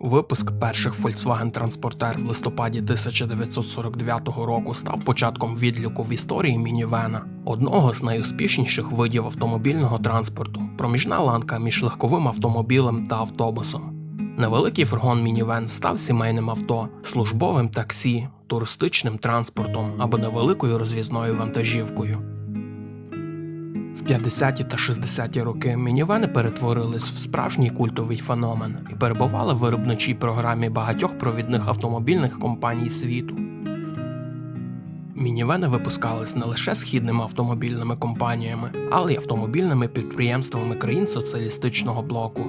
Випуск перших Volkswagen Transporter в листопаді 1949 року став початком відліку в історії мінівена, одного з найуспішніших видів автомобільного транспорту, проміжна ланка між легковим автомобілем та автобусом. Невеликий фургон мінівен став сімейним авто, службовим таксі, туристичним транспортом або невеликою розвізною вантажівкою. В 50-ті та 60-ті роки мінівени перетворились в справжній культовий феномен і перебували в виробничій програмі багатьох провідних автомобільних компаній світу. Мінівени випускались не лише східними автомобільними компаніями, але й автомобільними підприємствами країн соціалістичного блоку,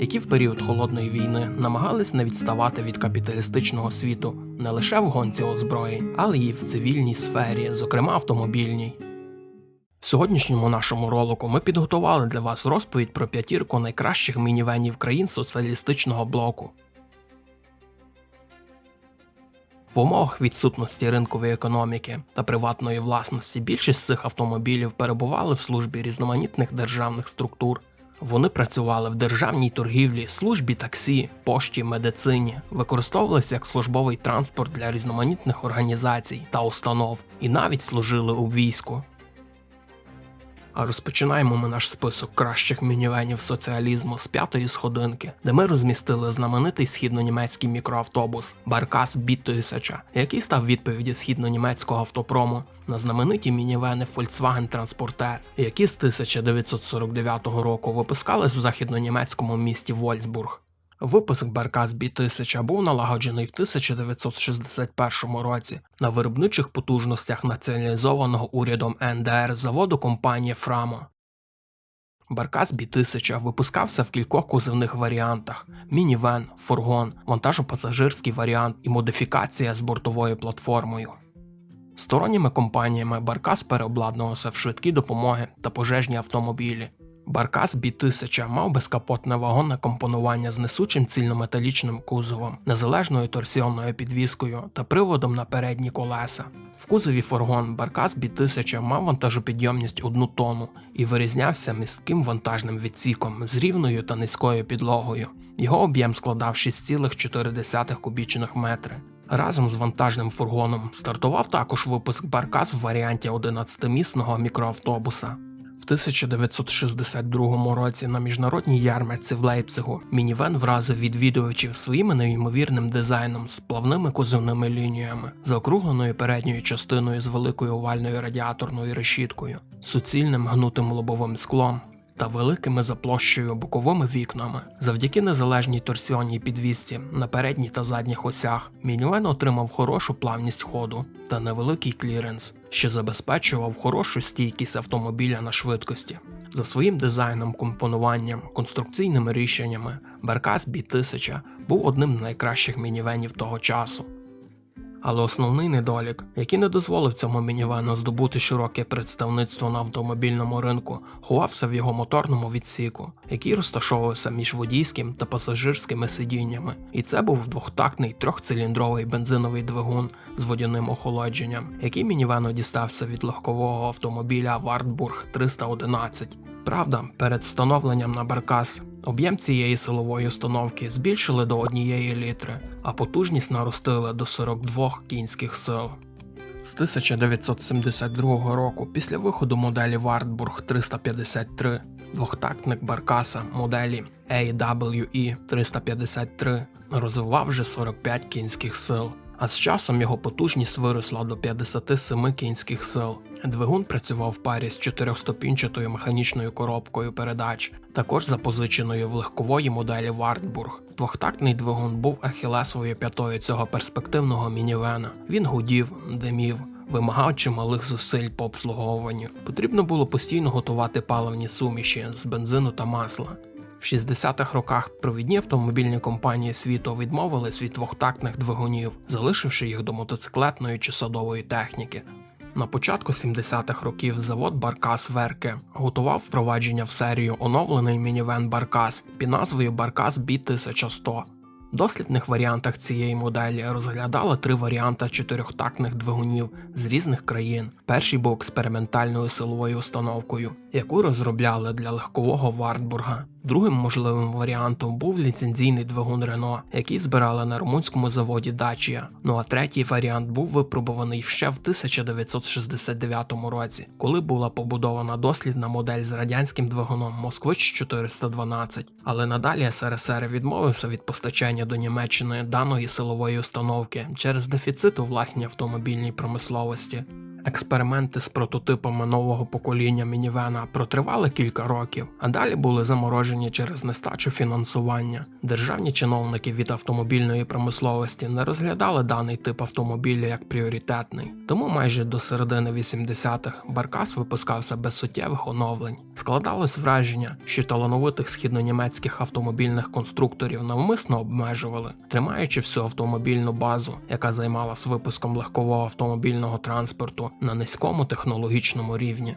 які в період холодної війни намагались не відставати від капіталістичного світу не лише в гонці озброєнь, але й в цивільній сфері, зокрема автомобільній. В сьогоднішньому нашому ролику ми підготували для вас розповідь про п'ятірку найкращих мінівенів країн соціалістичного блоку. В умовах відсутності ринкової економіки та приватної власності більшість цих автомобілів перебували в службі різноманітних державних структур. Вони працювали в державній торгівлі, службі таксі, пошті, медицині, використовувалися як службовий транспорт для різноманітних організацій та установ і навіть служили у війську. А розпочинаємо ми наш список кращих мінівенів соціалізму з п'ятої сходинки, де ми розмістили знаменитий східнонімецький мікроавтобус Баркас Бі-1000, який став відповіді східнонімецького автопрому на знамениті мінівени Volkswagen Transporter, які з 1949 року випускались в західнонімецькому місті Вольсбург. Випуск Баркас Бі-1000 був налагоджений в 1961 році на виробничих потужностях націоналізованого урядом НДР заводу компанії Фрамо. Баркас Бі-1000 випускався в кількох кузовних варіантах: мінівен, фургон, вантажопасажирський варіант і модифікація з бортовою платформою. Сторонніми компаніями Баркас переобладнувався в швидкі допомоги та пожежні автомобілі. Баркас Бі-1000 мав безкапотне вагонне компонування з несучим цільнометалічним кузовом, незалежною торсіонною підвіскою та приводом на передні колеса. В кузові фургон Баркас Бі-1000 мав вантажопідйомність 1 тонну і вирізнявся містким вантажним відсіком з рівною та низькою підлогою. Його об'єм складав 6,4 кубічних метри. Разом з вантажним фургоном стартував також випуск Баркас в варіанті 11-місного мікроавтобуса. В 1962 році на міжнародній ярмарці в Лейпцигу мінівен вразив відвідувачів своїм неймовірним дизайном з плавними кузовними лініями, заокругленою передньою частиною з великою овальною радіаторною решіткою, суцільним гнутим лобовим склом. Та великими за площею боковими вікнами, завдяки незалежній торсіонній підвісці на передній та задніх осях, мінівен отримав хорошу плавність ходу та невеликий кліренс, що забезпечував хорошу стійкість автомобіля на швидкості. За своїм дизайном, компонуванням, конструкційними рішеннями, Баркас Бі-1000 був одним з найкращих мінівенів того часу. Але основний недолік, який не дозволив цьому мінівену здобути широке представництво на автомобільному ринку, ховався в його моторному відсіку, який розташовувався між водійським та пасажирськими сидіннями. І це був двохтактний трьохциліндровий бензиновий двигун з водяним охолодженням, який мінівену дістався від легкового автомобіля Вартбург 311. Правда, перед встановленням на баркас об'єм цієї силової установки збільшили до однієї літри, а потужність наростили до 42 кінських сил. З 1972 року, після виходу моделі Wartburg 353, двохтактник баркаса моделі AWE 353 розвивав вже 45 кінських сил а з часом його потужність виросла до 57 кінських сил. Двигун працював в парі з чотирьохступінчатою механічною коробкою передач, також запозиченою в легкової моделі Вартбург. Двохтактний двигун був ахілесовою п'ятою цього перспективного мінівена. Він гудів, димів. Вимагав чималих зусиль по обслуговуванню. Потрібно було постійно готувати паливні суміші з бензину та масла. В 60-х роках провідні автомобільні компанії світу відмовились від двохтактних двигунів, залишивши їх до мотоциклетної чи садової техніки. На початку 70-х років завод Баркас Верке готував впровадження в серію оновлений мінівен Баркас під назвою Баркас B1100. В дослідних варіантах цієї моделі розглядали три варіанти чотирьохтактних двигунів з різних країн. Перший був експериментальною силовою установкою, яку розробляли для легкового Вартбурга. Другим можливим варіантом був ліцензійний двигун Рено, який збирали на румунському заводі Dacia. Ну а третій варіант був випробуваний ще в 1969 році, коли була побудована дослідна модель з радянським двигуном Москвич 412. Але надалі СРСР відмовився від постачання до Німеччини даної силової установки через дефіцит у власній автомобільній промисловості. Експерименти з прототипами нового покоління мінівена протривали кілька років, а далі були заморожені через нестачу фінансування. Державні чиновники від автомобільної промисловості не розглядали даний тип автомобіля як пріоритетний, тому майже до середини 80-х Баркас випускався без суттєвих оновлень. Складалось враження, що талановитих східнонімецьких автомобільних конструкторів навмисно обмежували, тримаючи всю автомобільну базу, яка займалась випуском легкового автомобільного транспорту на низькому технологічному рівні.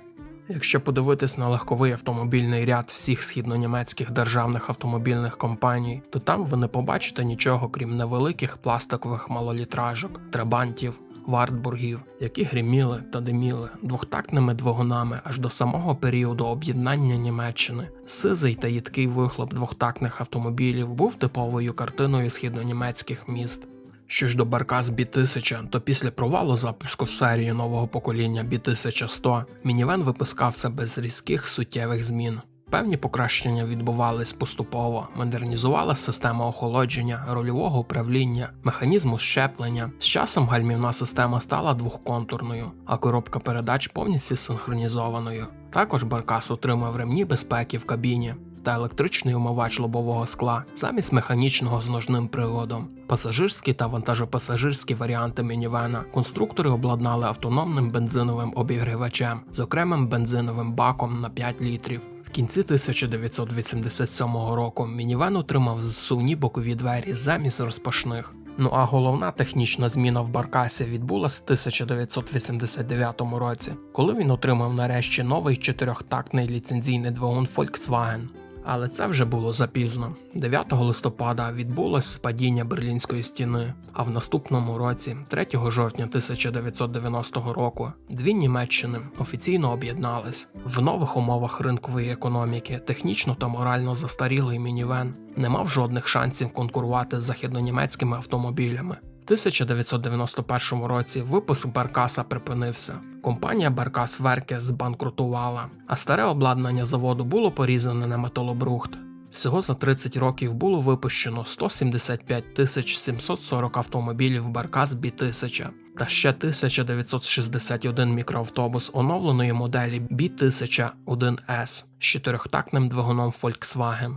Якщо подивитись на легковий автомобільний ряд всіх східнонімецьких державних автомобільних компаній, то там ви не побачите нічого крім невеликих пластикових малолітражок, трабантів, вартбургів, які гриміли та диміли двохтактними двигунами аж до самого періоду об'єднання Німеччини. Сизий та їдкий вихлоп двохтактних автомобілів був типовою картиною східнонімецьких міст. Що ж до Баркас B1000, то після провалу запуску в серії нового покоління B1100 мінівен випускався без різких суттєвих змін. Певні покращення відбувались поступово, модернізувала система охолодження, рольового управління, механізму щеплення. З часом гальмівна система стала двохконтурною, а коробка передач повністю синхронізованою. Також Баркас отримав ремні безпеки в кабіні та електричний умивач лобового скла замість механічного з ножним приводом. Пасажирські та вантажопасажирські варіанти мінівена конструктори обладнали автономним бензиновим обігрівачем з окремим бензиновим баком на 5 літрів. В кінці 1987 року мінівен отримав зсувні бокові двері замість розпашних. Ну а головна технічна зміна в Баркасі відбулася в 1989 році, коли він отримав нарешті новий чотирьохтактний ліцензійний двигун Volkswagen. Але це вже було запізно. 9 листопада відбулось падіння Берлінської стіни, а в наступному році, 3 жовтня 1990 року, дві Німеччини офіційно об'єднались в нових умовах ринкової економіки, технічно та морально застарілий мінівен не мав жодних шансів конкурувати з західнонімецькими автомобілями. В 1991 році випуск Баркаса припинився. Компанія Баркас Верке збанкрутувала, а старе обладнання заводу було порізане на металобрухт. Всього за 30 років було випущено 175 тисяч 740 автомобілів Баркас B1000 та ще 1961 мікроавтобус оновленої моделі B1001S з чотирьохтактним двигуном Volkswagen.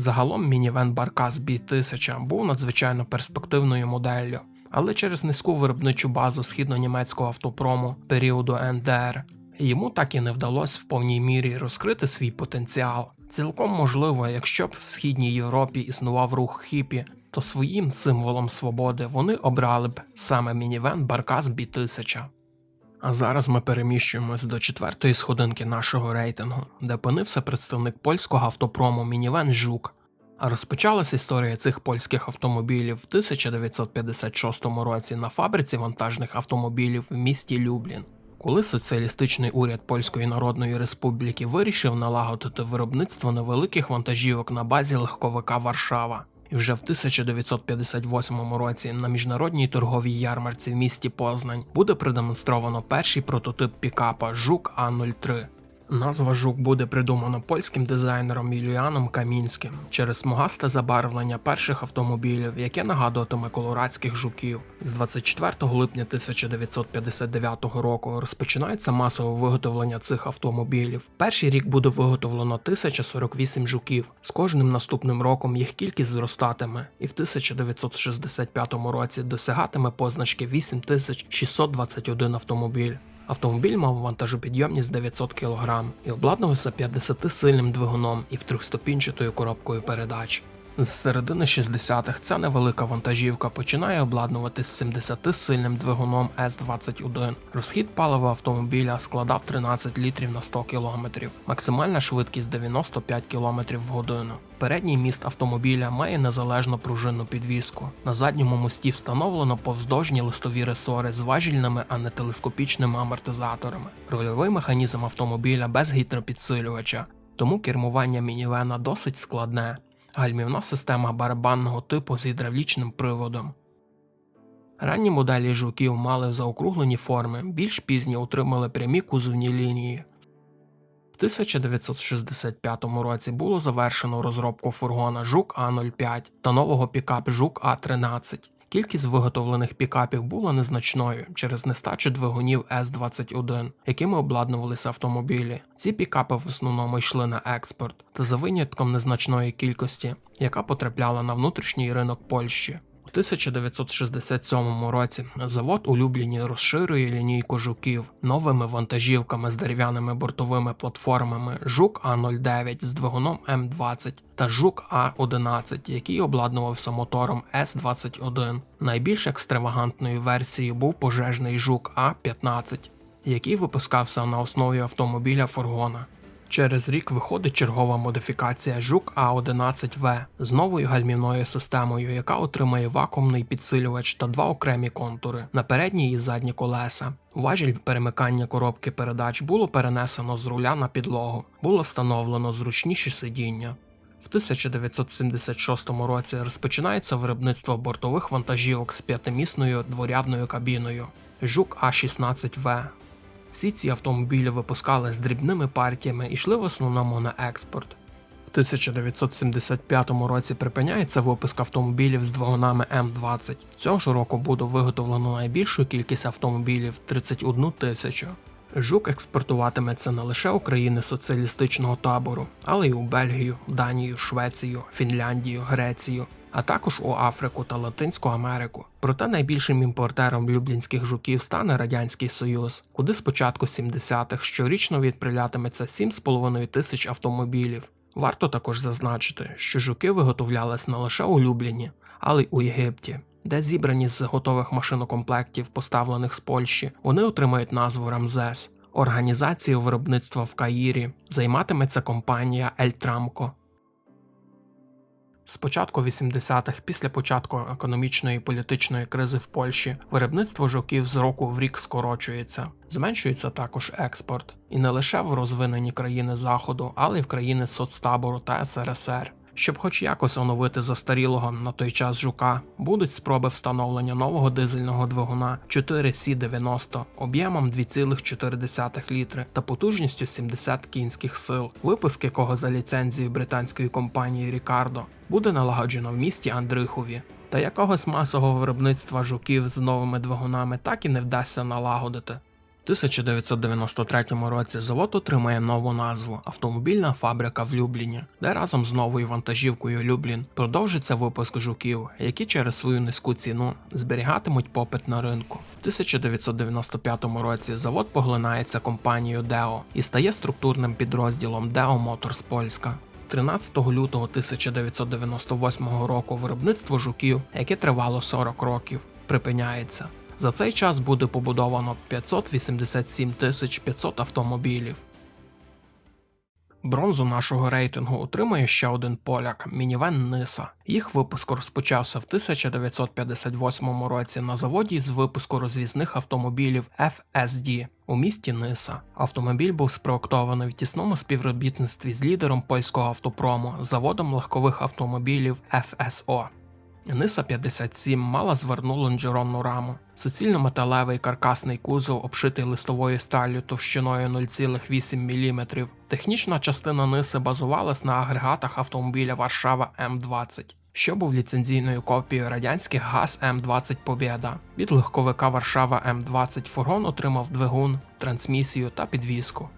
Загалом мінівен Баркас B1000 був надзвичайно перспективною моделлю, але через низьку виробничу базу східно-німецького автопрому періоду НДР йому так і не вдалося в повній мірі розкрити свій потенціал. Цілком можливо, якщо б в східній Європі існував рух хіпі, то своїм символом свободи вони обрали б саме мінівен Баркас B1000. А зараз ми переміщуємось до четвертої сходинки нашого рейтингу, де опинився представник польського автопрому Мінівен Жук. А розпочалась історія цих польських автомобілів в 1956 році на фабриці вантажних автомобілів в місті Люблін. Коли соціалістичний уряд Польської Народної Республіки вирішив налагодити виробництво невеликих вантажівок на базі легковика Варшава, і вже в 1958 році на міжнародній торговій ярмарці в місті Познань буде продемонстровано перший прототип пікапа Жук А03. Назва жук буде придумана польським дизайнером Юліаном Камінським через смугасте забарвлення перших автомобілів, яке нагадуватиме колорадських жуків. З 24 липня 1959 року розпочинається масове виготовлення цих автомобілів. Перший рік буде виготовлено 1048 жуків. З кожним наступним роком їх кількість зростатиме, і в 1965 році досягатиме позначки 8621 автомобіль. Автомобіль мав вантажопідйомність 900 кг і обладнувався 50-сильним двигуном і трьохступінчатою коробкою передач. З середини 60-х ця невелика вантажівка починає обладнуватись 70-сильним двигуном С-21. Розхід палива автомобіля складав 13 літрів на 100 км, максимальна швидкість 95 км в годину. Передній міст автомобіля має незалежну пружинну підвіску. На задньому мості встановлено повздовжні листові ресори з важільними, а не телескопічними амортизаторами. Рульовий механізм автомобіля без гідропідсилювача. тому кермування мінівена досить складне. Гальмівна система барабанного типу з гідравлічним приводом. Ранні моделі жуків мали заокруглені форми, більш пізні отримали прямі кузовні лінії. В 1965 році було завершено розробку фургона Жук А05 та нового пікап Жук А13. Кількість виготовлених пікапів була незначною через нестачу двигунів С-21, якими обладнувалися автомобілі. Ці пікапи в основному йшли на експорт, та за винятком незначної кількості, яка потрапляла на внутрішній ринок Польщі. У 1967 році завод у Любліні розширює лінійку жуків новими вантажівками з дерев'яними бортовими платформами Жук А09 з двигуном М20 та Жук А11, який обладнувався мотором С21. Найбільш екстравагантною версією був пожежний Жук А15, який випускався на основі автомобіля фургона. Через рік виходить чергова модифікація Жук А11В з новою гальмівною системою, яка отримає вакуумний підсилювач та два окремі контури на передні і задні колеса. Важіль перемикання коробки передач було перенесено з руля на підлогу, було встановлено зручніші сидіння. В 1976 році розпочинається виробництво бортових вантажівок з п'ятимісною дворядною кабіною Жук А16В. Всі ці автомобілі випускали з дрібними партіями і йшли в основному на експорт. В 1975 році припиняється випуск автомобілів з двигунами М20. Цього ж року буде виготовлено найбільшу кількість автомобілів 31 тисячу. Жук експортуватиметься не лише у країни соціалістичного табору, але й у Бельгію, Данію, Швецію, Фінляндію, Грецію, а також у Африку та Латинську Америку. Проте найбільшим імпортером люблінських жуків стане Радянський Союз, куди з початку 70-х щорічно відприлятиметься 7,5 тисяч автомобілів. Варто також зазначити, що жуки виготовлялись не лише у Любліні, але й у Єгипті, де зібрані з готових машинокомплектів, поставлених з Польщі, вони отримають назву Рамзес. Організацією виробництва в Каїрі займатиметься компанія Ельтрамко. З початку 80-х, після початку економічної і політичної кризи в Польщі, виробництво жуків з року в рік скорочується. Зменшується також експорт, і не лише в розвинені країни Заходу, але й в країни соцтабору та СРСР. Щоб хоч якось оновити застарілого на той час жука, будуть спроби встановлення нового дизельного двигуна 4C90 об'ємом 2,4 літри та потужністю 70 кінських сил, випуск якого за ліцензією британської компанії Рікардо буде налагоджено в місті Андрихові. Та якогось масового виробництва жуків з новими двигунами так і не вдасться налагодити. У 1993 році завод отримає нову назву Автомобільна фабрика в Любліні, де разом з новою вантажівкою Люблін продовжиться випуск жуків, які через свою низьку ціну зберігатимуть попит на ринку. У 1995 році завод поглинається компанією Део і стає структурним підрозділом Део Моторс Польська. 13 лютого 1998 року виробництво жуків, яке тривало 40 років, припиняється. За цей час буде побудовано 587 тисяч 500 автомобілів. Бронзу нашого рейтингу отримує ще один поляк мінівен Ниса. Їх випуск розпочався в 1958 році на заводі з випуску розвізних автомобілів FSD у місті Ниса. Автомобіль був спроектований в тісному співробітництві з лідером польського автопрому заводом легкових автомобілів FSO. Ниса 57 мала зверну лонжеронну раму, суцільно-металевий каркасний кузов, обшитий листовою сталлю товщиною 0,8 мм. Технічна частина Ниси базувалась на агрегатах автомобіля Варшава М20, що був ліцензійною копією радянських ГАЗ М20 Побєда. Від легковика Варшава М20 фургон отримав двигун, трансмісію та підвіску.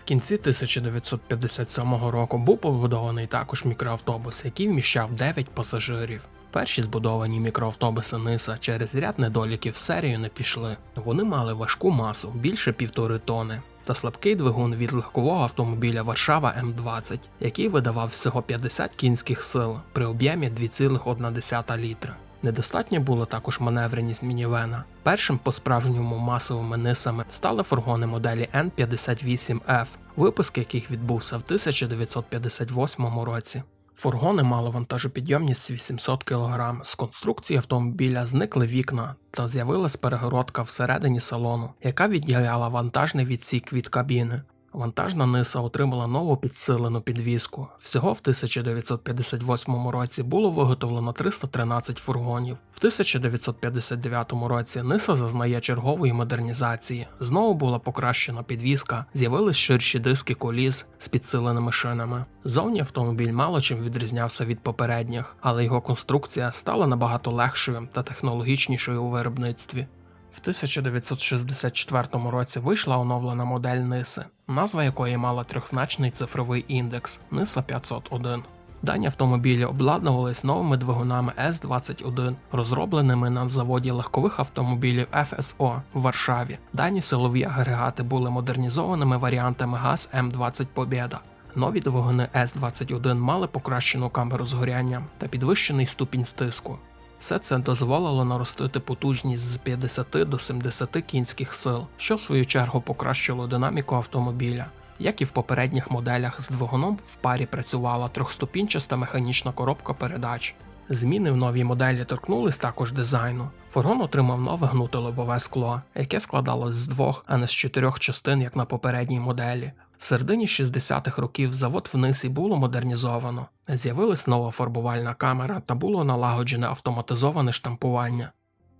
В кінці 1957 року був побудований також мікроавтобус, який вміщав 9 пасажирів. Перші збудовані мікроавтобуси Ниса через ряд недоліків в серію не пішли. Вони мали важку масу більше півтори тони та слабкий двигун від легкового автомобіля Варшава М20, який видавав всього 50 кінських сил при об'ємі 2,1 літра. Недостатньо було також маневреність мінівена. Першим по справжньому масовими нисами стали фургони моделі N58F, випуск яких відбувся в 1958 році. Фургони мали вантажопідйомність 800 кг. З конструкції автомобіля зникли вікна та з'явилась перегородка всередині салону, яка відділяла вантажний відсік від кабіни. Вантажна ниса отримала нову підсилену підвіску. Всього в 1958 році було виготовлено 313 фургонів. В 1959 році ниса зазнає чергової модернізації. Знову була покращена підвіска, з'явились ширші диски коліс з підсиленими шинами. Зовні автомобіль мало чим відрізнявся від попередніх, але його конструкція стала набагато легшою та технологічнішою у виробництві. В 1964 році вийшла оновлена модель Ниси, назва якої мала трьохзначний цифровий індекс Ниса 501. Дані автомобілі обладнувались новими двигунами С-21, розробленими на заводі легкових автомобілів ФСО в Варшаві. Дані силові агрегати були модернізованими варіантами ГАЗ М20 Побєда. Нові двигуни С-21 мали покращену камеру згоряння та підвищений ступінь стиску. Все це дозволило наростити потужність з 50 до 70 кінських сил, що в свою чергу покращило динаміку автомобіля. Як і в попередніх моделях, з двигуном в парі працювала трьохступінчаста механічна коробка передач. Зміни в новій моделі торкнулись також дизайну. Фургон отримав нове гнуте лобове скло, яке складалось з двох, а не з чотирьох частин, як на попередній моделі. В середині 60-х років завод в Нисі було модернізовано. З'явилась нова фарбувальна камера та було налагоджене автоматизоване штампування,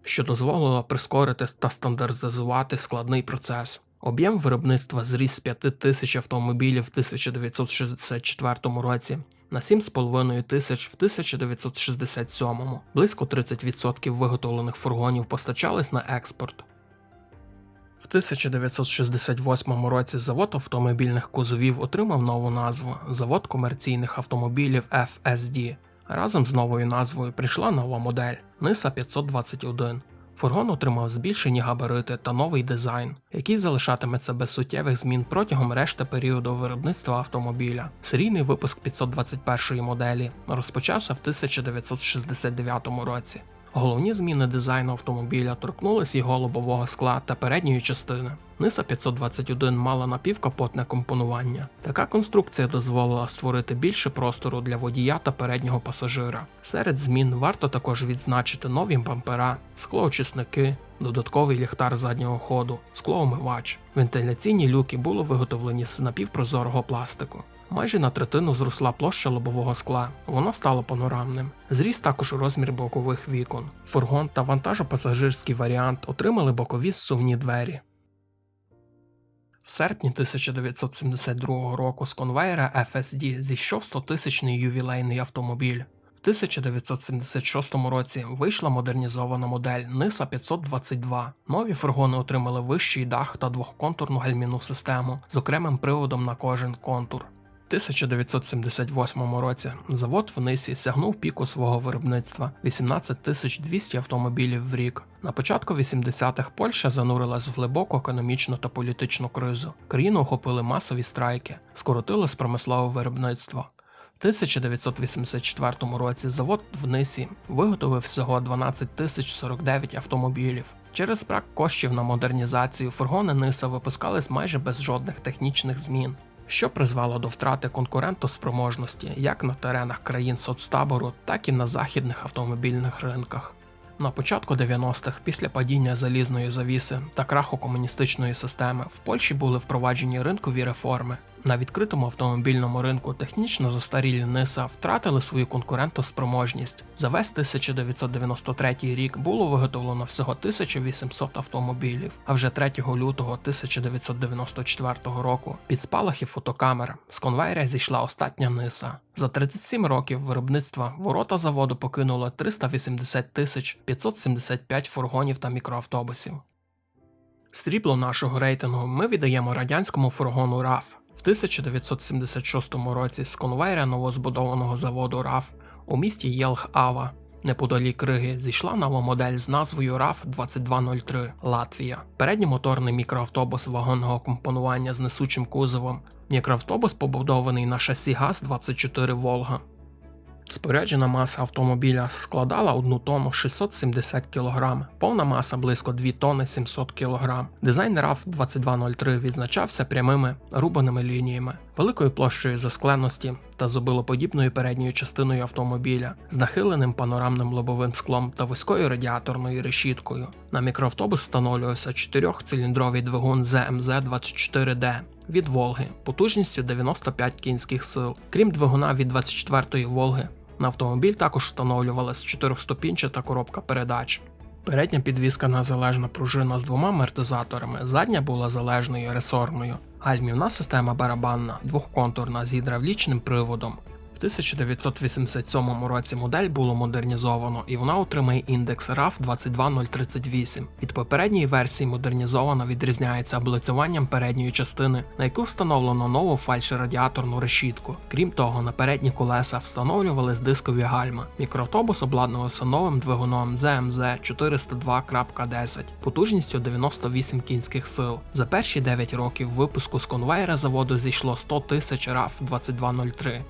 що дозволило прискорити та стандартизувати складний процес. Об'єм виробництва зріс з 5 тисяч автомобілів в 1964 році на 7,5 тисяч в 1967. Близько 30% виготовлених фургонів постачались на експорт. В 1968 році завод автомобільних кузовів отримав нову назву Завод комерційних автомобілів FSD. Разом з новою назвою прийшла нова модель Ниса 521. Фургон отримав збільшені габарити та новий дизайн, який залишатиметься без суттєвих змін протягом решти періоду виробництва автомобіля. Серійний випуск 521 моделі розпочався в 1969 році. Головні зміни дизайну автомобіля торкнулись його лобового скла та передньої частини. Ниса 521 мала напівкапотне компонування. Така конструкція дозволила створити більше простору для водія та переднього пасажира. Серед змін варто також відзначити нові бампера, склоочисники, додатковий ліхтар заднього ходу, склоомивач. Вентиляційні люки були виготовлені з напівпрозорого пластику. Майже на третину зросла площа лобового скла, воно стало панорамним. Зріс також розмір бокових вікон. Фургон та вантажопасажирський варіант отримали бокові зсувні двері. В серпні 1972 року з конвейера FSD зійшов 100-тисячний ювілейний автомобіль. В 1976 році вийшла модернізована модель NISA 522. Нові фургони отримали вищий дах та двохконтурну гальмівну систему з окремим приводом на кожен контур. В 1978 році завод в Нисі сягнув піку свого виробництва 18 200 автомобілів в рік. На початку 80-х Польща занурилась в глибоку економічну та політичну кризу. Країну охопили масові страйки, скоротилось промислове виробництво. В 1984 році завод в Нисі виготовив всього 12 тисяч 49 автомобілів. Через брак коштів на модернізацію фургони Ниса випускались майже без жодних технічних змін що призвело до втрати конкурентоспроможності як на теренах країн соцтабору, так і на західних автомобільних ринках. На початку 90-х, після падіння залізної завіси та краху комуністичної системи, в Польщі були впроваджені ринкові реформи, на відкритому автомобільному ринку технічно застарілі ниса втратили свою конкурентоспроможність. За весь 1993 рік було виготовлено всього 1800 автомобілів, а вже 3 лютого 1994 року під спалахи фотокамер з конвейера зійшла остання ниса. За 37 років виробництва ворота заводу покинуло 380 тисяч 575 фургонів та мікроавтобусів. Стрібло нашого рейтингу ми віддаємо радянському фургону РАФ. В 1976 році з конвейера новозбудованого заводу РАФ у місті Єлх-Ава неподалік Риги зійшла нова модель з назвою РАФ 2203 Латвія. Передній моторний мікроавтобус вагонного компонування з несучим кузовом. Мікроавтобус побудований на шасі ГАЗ-24 Волга. Споряджена маса автомобіля складала 1 тонну 670 кг, повна маса близько 2 тонни 700 кг. Дизайн RAV 2203 відзначався прямими рубаними лініями, великою площею заскленості та зубилоподібною передньою частиною автомобіля з нахиленим панорамним лобовим склом та вузькою радіаторною решіткою. На мікроавтобус встановлювався чотирьохциліндровий двигун ZMZ-24D від Волги потужністю 95 кінських сил. Крім двигуна від 24-ї Волги, на автомобіль також встановлювалась чотирьохступінчата коробка передач. Передня підвізка незалежна пружина з двома амортизаторами, задня була залежною ресорною, гальмівна система барабанна, двохконтурна з гідравлічним приводом. В 1987 році модель було модернізовано і вона отримає індекс RAF 22038. Від попередньої версії модернізована відрізняється облицюванням передньої частини, на яку встановлено нову фальшерадіаторну решітку. Крім того, на передні колеса встановлювались дискові гальма. Мікроавтобус обладнувався новим двигуном ZMZ 402.10 потужністю 98 кінських сил. За перші 9 років випуску з конвейера заводу зійшло 100 тисяч RAF 2203.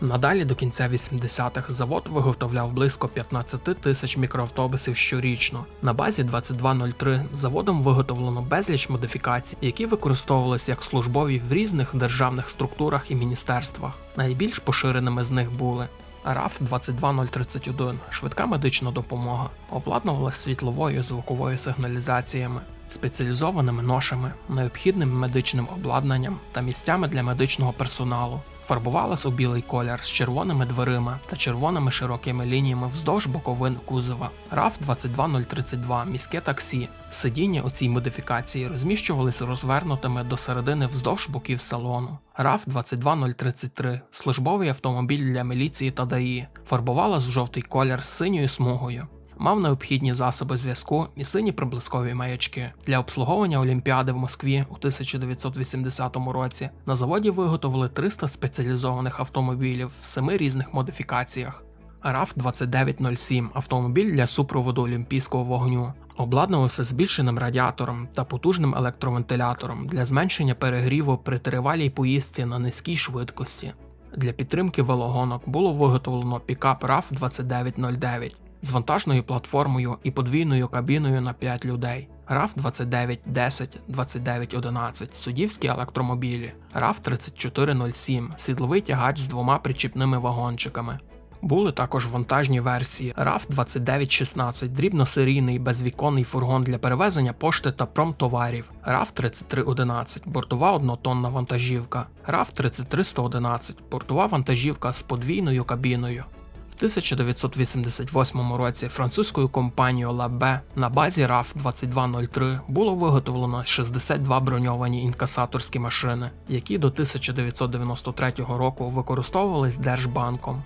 Надалі до кінця 80-х завод виготовляв близько 15 тисяч мікроавтобусів щорічно. На базі 2203 заводом виготовлено безліч модифікацій, які використовувалися як службові в різних державних структурах і міністерствах. Найбільш поширеними з них були РАФ 22031 швидка медична допомога, обладнувалася світловою звуковою сигналізаціями, спеціалізованими ношами, необхідним медичним обладнанням та місцями для медичного персоналу. Фарбувалась у білий колір з червоними дверима та червоними широкими лініями вздовж боковин кузова. РАФ 22032 міське таксі. Сидіння у цій модифікації розміщувались розвернутими до середини вздовж боків салону. РАФ 22033 службовий автомобіль для міліції та ДАІ. Фарбувалась в жовтий колір з синьою смугою. Мав необхідні засоби зв'язку і сині приблискові маячки. Для обслуговування Олімпіади в Москві у 1980 році на заводі виготовили 300 спеціалізованих автомобілів в семи різних модифікаціях. РАФ 2907 автомобіль для супроводу олімпійського вогню. Обладнувався збільшеним радіатором та потужним електровентилятором для зменшення перегріву при тривалій поїздці на низькій швидкості. Для підтримки велогонок було виготовлено пікап РАФ 2909 з вантажною платформою і подвійною кабіною на 5 людей. РАФ 2910, 2911 суддівські електромобілі, РАФ 3407 сідловий тягач з двома причіпними вагончиками. Були також вантажні версії. РАФ 2916 дрібносерійний безвіконний фургон для перевезення пошти та промтоварів, РАФ 3311 бортова однотонна вантажівка, РАФ 33111 бортова вантажівка з подвійною кабіною. В 1988 році французькою компанією LAB на базі RAF 2203 було виготовлено 62 броньовані інкасаторські машини, які до 1993 року використовувались Держбанком.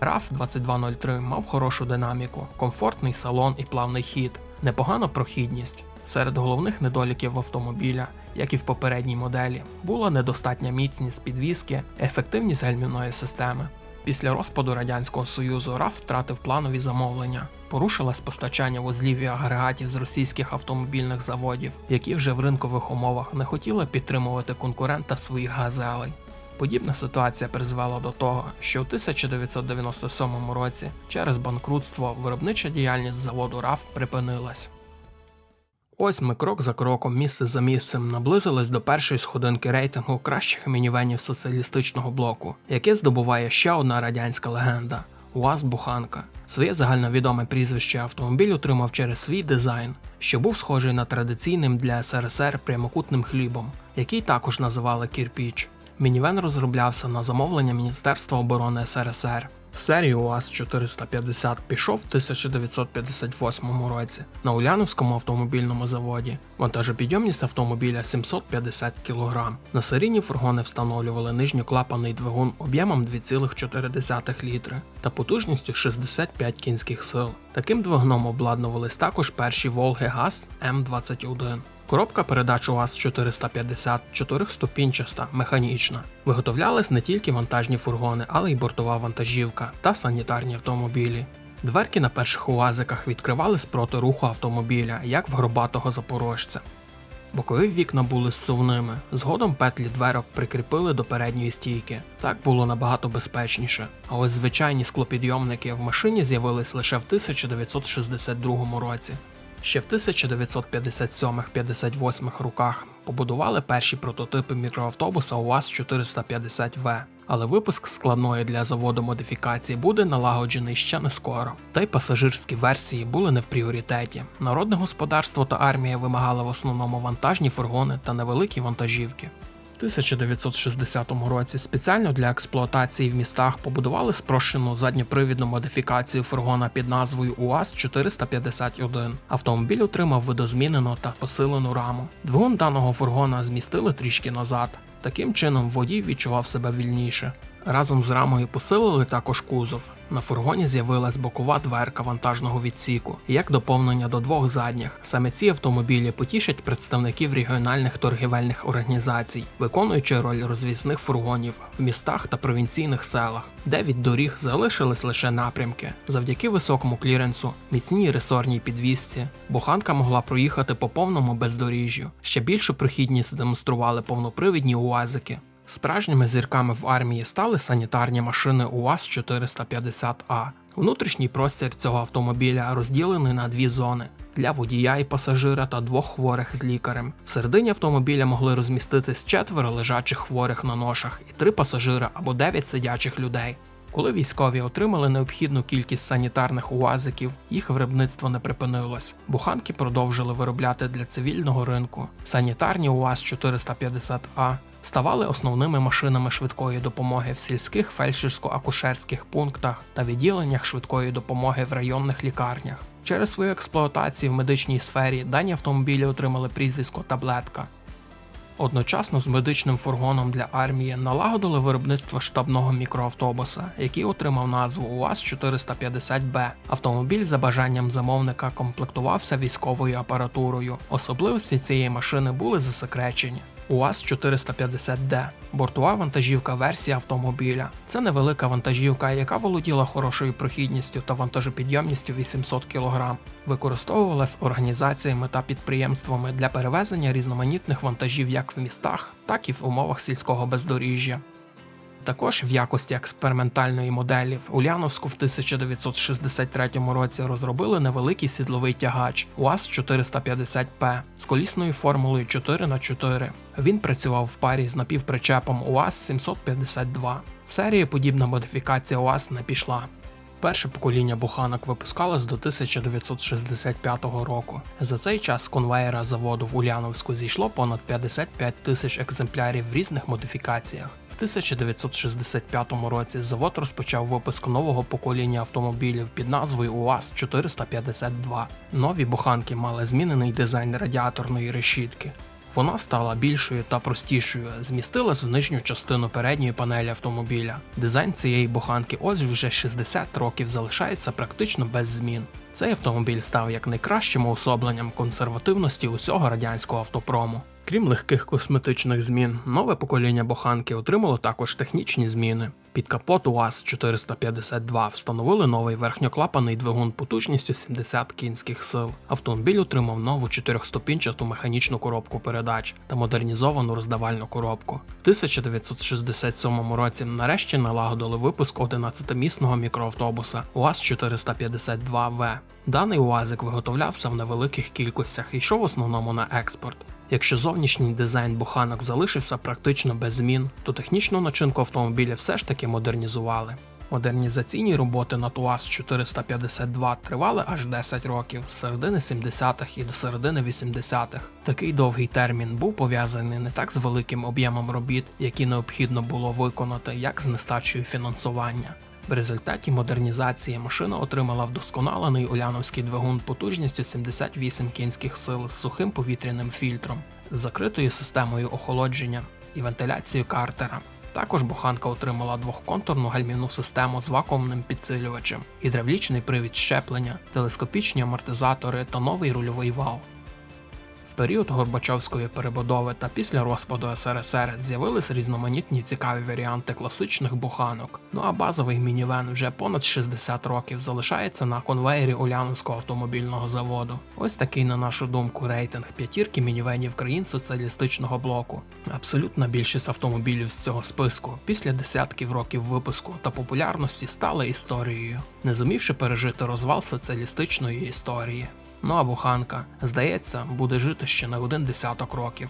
RAF 2203 мав хорошу динаміку, комфортний салон і плавний хід, непогана прохідність. Серед головних недоліків автомобіля, як і в попередній моделі, була недостатня міцність підвіски, ефективність гальмівної системи. Після розпаду Радянського Союзу РАФ втратив планові замовлення, порушилось постачання вузлів і агрегатів з російських автомобільних заводів, які вже в ринкових умовах не хотіли підтримувати конкурента своїх газелей. Подібна ситуація призвела до того, що у 1997 році через банкрутство виробнича діяльність заводу РАФ припинилась. Ось ми крок за кроком, місце за місцем наблизились до першої сходинки рейтингу кращих мінівенів соціалістичного блоку, яке здобуває ще одна радянська легенда УАЗ Буханка. Своє загальновідоме прізвище автомобіль отримав через свій дизайн, що був схожий на традиційним для СРСР прямокутним хлібом, який також називали кірпіч. Мінівен розроблявся на замовлення Міністерства оборони СРСР. В серію УАЗ-450 пішов в 1958 році на Уляновському автомобільному заводі. Вантажопідйомність автомобіля 750 кг. На серійні фургони встановлювали нижньоклапаний двигун об'ємом 2,4 літри та потужністю 65 кінських сил. Таким двигуном обладнувались також перші Волги ГАЗ М21. Коробка передач УАЗ 450 чотирьохступінчаста, механічна. Виготовлялись не тільки вантажні фургони, але й бортова вантажівка та санітарні автомобілі. Дверки на перших УАЗиках відкривались проти руху автомобіля, як в горбатого запорожця. Бокові вікна були зсувними, згодом петлі дверок прикріпили до передньої стійки. Так було набагато безпечніше. А ось звичайні склопідйомники в машині з'явились лише в 1962 році. Ще в 1957-58 роках побудували перші прототипи мікроавтобуса УАЗ-450В. але випуск складної для заводу модифікації буде налагоджений ще не скоро. Та й пасажирські версії були не в пріоритеті. Народне господарство та армія вимагали в основному вантажні фургони та невеликі вантажівки. В 1960 році спеціально для експлуатації в містах побудували спрощену задньопривідну модифікацію фургона під назвою УАЗ 451. Автомобіль отримав видозмінену та посилену раму. Двигун даного фургона змістили трішки назад. Таким чином водій відчував себе вільніше. Разом з рамою посилили також кузов. На фургоні з'явилась бокова дверка вантажного відсіку, як доповнення до двох задніх. Саме ці автомобілі потішать представників регіональних торгівельних організацій, виконуючи роль розвісних фургонів в містах та провінційних селах, де від доріг залишились лише напрямки. Завдяки високому кліренсу, міцній ресорній підвісці, буханка могла проїхати по повному бездоріжжю. Ще більшу прохідність демонстрували повнопривідні уазики. Справжніми зірками в армії стали санітарні машини УАЗ 450А. Внутрішній простір цього автомобіля розділений на дві зони для водія і пасажира та двох хворих з лікарем. В середині автомобіля могли розміститись четверо лежачих хворих на ношах і три пасажира або дев'ять сидячих людей. Коли військові отримали необхідну кількість санітарних уазиків, їх виробництво не припинилось. Буханки продовжили виробляти для цивільного ринку. Санітарні УАЗ 450А ставали основними машинами швидкої допомоги в сільських фельдшерсько-акушерських пунктах та відділеннях швидкої допомоги в районних лікарнях. Через свою експлуатацію в медичній сфері дані автомобілі отримали прізвисько таблетка. Одночасно з медичним фургоном для армії налагодили виробництво штабного мікроавтобуса, який отримав назву УАЗ 450Б. Автомобіль за бажанням замовника комплектувався військовою апаратурою. Особливості цієї машини були засекречені. УАЗ 450D бортова вантажівка версія автомобіля. Це невелика вантажівка, яка володіла хорошою прохідністю та вантажопідйомністю 800 кг. Використовувалась організаціями та підприємствами для перевезення різноманітних вантажів як в містах, так і в умовах сільського бездоріжжя. Також в якості експериментальної моделі в Уляновську в 1963 році розробили невеликий сідловий тягач УАЗ 450П з колісною формулою 4х4. Він працював в парі з напівпричепом УАЗ 752. В серії подібна модифікація УАЗ не пішла. Перше покоління буханок випускалось до 1965 року. За цей час з конвеєра заводу в Уляновську зійшло понад 55 тисяч екземплярів в різних модифікаціях. В 1965 році завод розпочав випуск нового покоління автомобілів під назвою УАЗ 452. Нові буханки мали змінений дизайн радіаторної решітки. Вона стала більшою та простішою, змістилась в нижню частину передньої панелі автомобіля. Дизайн цієї буханки ось вже 60 років залишається практично без змін. Цей автомобіль став як найкращим уособленням консервативності усього радянського автопрому. Крім легких косметичних змін, нове покоління боханки отримало також технічні зміни. Під капот УАЗ 452 встановили новий верхньоклапаний двигун потужністю 70 кінських сил. Автомобіль отримав нову чотирьохступінчату механічну коробку передач та модернізовану роздавальну коробку. В 1967 році нарешті налагодили випуск 11-місного мікроавтобуса УАЗ 452В. Даний УАЗик виготовлявся в невеликих кількостях і йшов в основному на експорт. Якщо зовнішній дизайн буханок залишився практично без змін, то технічну начинку автомобіля все ж таки модернізували. Модернізаційні роботи над УАЗ 452 тривали аж 10 років з середини 70-х і до середини 80-х. Такий довгий термін був пов'язаний не так з великим об'ємом робіт, які необхідно було виконати, як з нестачею фінансування. В результаті модернізації машина отримала вдосконалений уляновський двигун потужністю 78 кінських сил з сухим повітряним фільтром, з закритою системою охолодження і вентиляцією картера. Також буханка отримала двохконтурну гальмівну систему з вакуумним підсилювачем, гідравлічний привід щеплення, телескопічні амортизатори та новий рульовий вал. Період Горбачовської перебудови та після розпаду СРСР з'явились різноманітні цікаві варіанти класичних буханок. Ну а базовий мінівен вже понад 60 років залишається на конвеєрі Уляновського автомобільного заводу. Ось такий, на нашу думку, рейтинг п'ятірки мінівенів країн соціалістичного блоку. Абсолютна більшість автомобілів з цього списку після десятків років випуску та популярності стали історією, не зумівши пережити розвал соціалістичної історії. Ну а буханка, здається, буде жити ще на один десяток років.